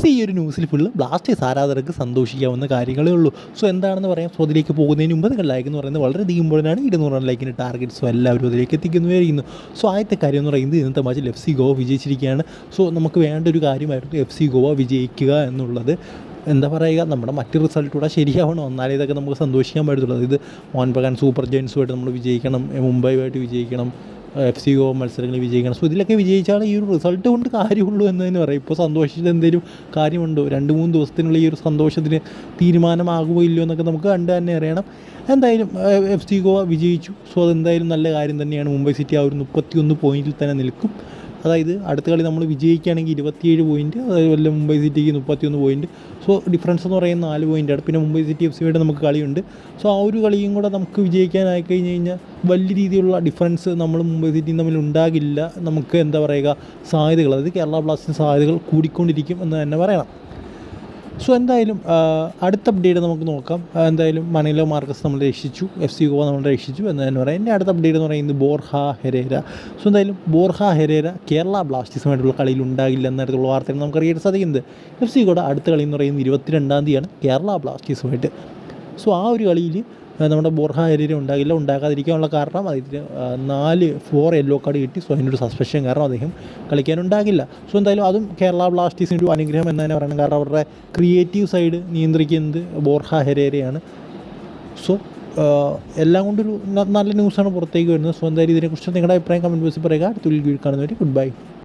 So ഈ ഒരു ന്യൂസിൽ ഫുള്ള് ബ്ലാസ്റ്റേഴ്സ് ആരാധകർക്ക് സന്തോഷിക്കാവുന്ന കാര്യങ്ങളേ ഉള്ളൂ. സോ എന്താണെന്ന് പറയാം? സോ അതിലേക്ക് പോകുന്നതിന് മുമ്പ് നിങ്ങൾ ലൈക്ക് എന്ന് പറയുന്നത് വളരെ അധികം ഇമ്പോർട്ടന്റ് ആണ് ഇരുന്നൂറ് ലൈക്കിന്റെ ടാർഗറ്റ് സോ എല്ലാവരും അതിലേക്ക് എത്തിക്കുന്നവരായിരിക്കുന്നു സോ ആദ്യത്തെ കാര്യം എന്ന് പറയുന്നത് ഇന്നത്തെ മാച്ചിൽ എഫ് സി ഗോവ വിജയിച്ചിരിക്കുകയാണ്. സോ നമുക്ക് വേണ്ട ഒരു കാര്യമായിരുന്നു എഫ് സി ഗോവ വിജയിക്കുക എന്നുള്ളത്. എന്താ പറയുക? നമ്മുടെ മറ്റ് റിസൾട്ട് കൂടെ ശരിയാവണം. എന്നാലേ ഇതൊക്കെ നമുക്ക് സന്തോഷിക്കാൻ പറ്റത്തുള്ളൂ. ഇത് മോഹൻ ബഗാൻ സൂപ്പർ ജയൻസുമായിട്ട് നമ്മൾ വിജയിക്കണം. മുംബൈയുമായിട്ട് വിജയിക്കണം. എഫ് സി ഒ മത്സരങ്ങൾ വിജയിക്കണം. സോ ഇതിലൊക്കെ വിജയിച്ചാൽ ഈ ഒരു റിസൾട്ട് കൊണ്ട് കാര്യമുള്ളൂ എന്ന് തന്നെ പറയും. ഇപ്പോൾ സന്തോഷിച്ചിട്ട് എന്തെങ്കിലും കാര്യമുണ്ടോ? രണ്ട് മൂന്ന് ദിവസത്തിനുള്ള ഈ ഒരു സന്തോഷത്തിന് തീരുമാനമാകുമോ ഇല്ലയോ എന്നൊക്കെ നമുക്ക് കണ്ട് തന്നെ അറിയണം. എന്തായാലും എഫ് സി ഗോവ വിജയിച്ചു. സോ അതെന്തായാലും നല്ല കാര്യം തന്നെയാണ്. മുംബൈ സിറ്റി ആ ഒരു മുപ്പത്തിയൊന്ന് പോയിന്റിൽ തന്നെ നിൽക്കും. അതായത് അടുത്ത കളി നമ്മൾ വിജയിക്കുകയാണെങ്കിൽ ഇരുപത്തിയേഴ് പോയിന്റ് അതുപോലെ മുംബൈ സിറ്റിക്ക് മുപ്പത്തിയൊന്ന് പോയിന്റ് സോ ഡിഫറൻസ് എന്ന് പറയുന്നത് നാല് പോയിന്റാണ് പിന്നെ മുംബൈ സിറ്റി എഫ് സിയുടെ നമുക്ക് കളിയുണ്ട്. സോ ആ ഒരു കളിയും കൂടെ നമുക്ക് വിജയിക്കാനായി കഴിഞ്ഞ് കഴിഞ്ഞാൽ വലിയ രീതിയിലുള്ള ഡിഫറൻസ് നമ്മൾ മുംബൈ സിറ്റിയും തമ്മിൽ ഉണ്ടാകില്ല. നമുക്ക് എന്താ പറയുക? സാധ്യതകൾ അതായത് കേരള ബ്ലാസ്റ്റേഴ്സ് സാധ്യതകൾ കൂടിക്കൊണ്ടിരിക്കും എന്ന് തന്നെ പറയണം. സോ എന്തായാലും അടുത്ത അപ്ഡേറ്റ് നമുക്ക് നോക്കാം. എന്തായാലും മണിലോ മാർക്കസ് നമ്മൾ രക്ഷിച്ചു എഫ് സി ഗോവ നമ്മൾ രക്ഷിച്ചു എന്ന് തന്നെ പറയാം. എന്റെ അടുത്ത അപ്ഡേറ്റ് എന്ന് പറയുന്നത് ബോർഹ ഹെരേര. സോ എന്തായാലും ബോർഹ ഹെരേര കേരള ബ്ലാസ്റ്റേഴ്സുമായിട്ടുള്ള കളിയിൽ ഉണ്ടാകില്ല എന്നതിലുള്ള വാർത്തകൾ നമുക്ക് അറിയാൻ സാധിക്കുന്നത്. എഫ് സി ഗോയുടെ അടുത്ത കളി എന്ന് പറയുന്നത് ഇരുപത്തിരണ്ടാം തീയതിയാണ് കേരള ബ്ലാസ്റ്റേഴ്സുമായിട്ട് സോ ആ ഒരു കളിയിൽ നമ്മുടെ ബോർഹ ഹരീരം ഉണ്ടാകില്ല ഉണ്ടാകാതിരിക്കാനുള്ള കാരണം അതിന് നാല് ഫോർ യെല്ലോ കാർഡ് കിട്ടി. സോ അതിനൊരു സസ്പെൻഷൻ കാരണം അദ്ദേഹം കളിക്കാനുണ്ടാകില്ല സോ എന്തായാലും അതും കേരള ബ്ലാസ്റ്റേഴ്സിന്റെ ഒരു അനുഗ്രഹം എന്ന് തന്നെ പറയണം. കാരണം അവരുടെ ക്രിയേറ്റീവ് സൈഡ് നിയന്ത്രിക്കുന്നത് ബോർഹ ഹെരേരയാണ് സോ എല്ലാം കൊണ്ടൊരു നല്ല ന്യൂസാണ് പുറത്തേക്ക് വരുന്നത്. സോ എന്തായാലും ഇതിനെക്കുറിച്ച് നിങ്ങളുടെ അഭിപ്രായം കമന്റ് ബോക്സിൽ പറയുക. അടുത്തുള്ളിൽ വീഡിയോ കാണുന്നവർ ഗുഡ് ബൈ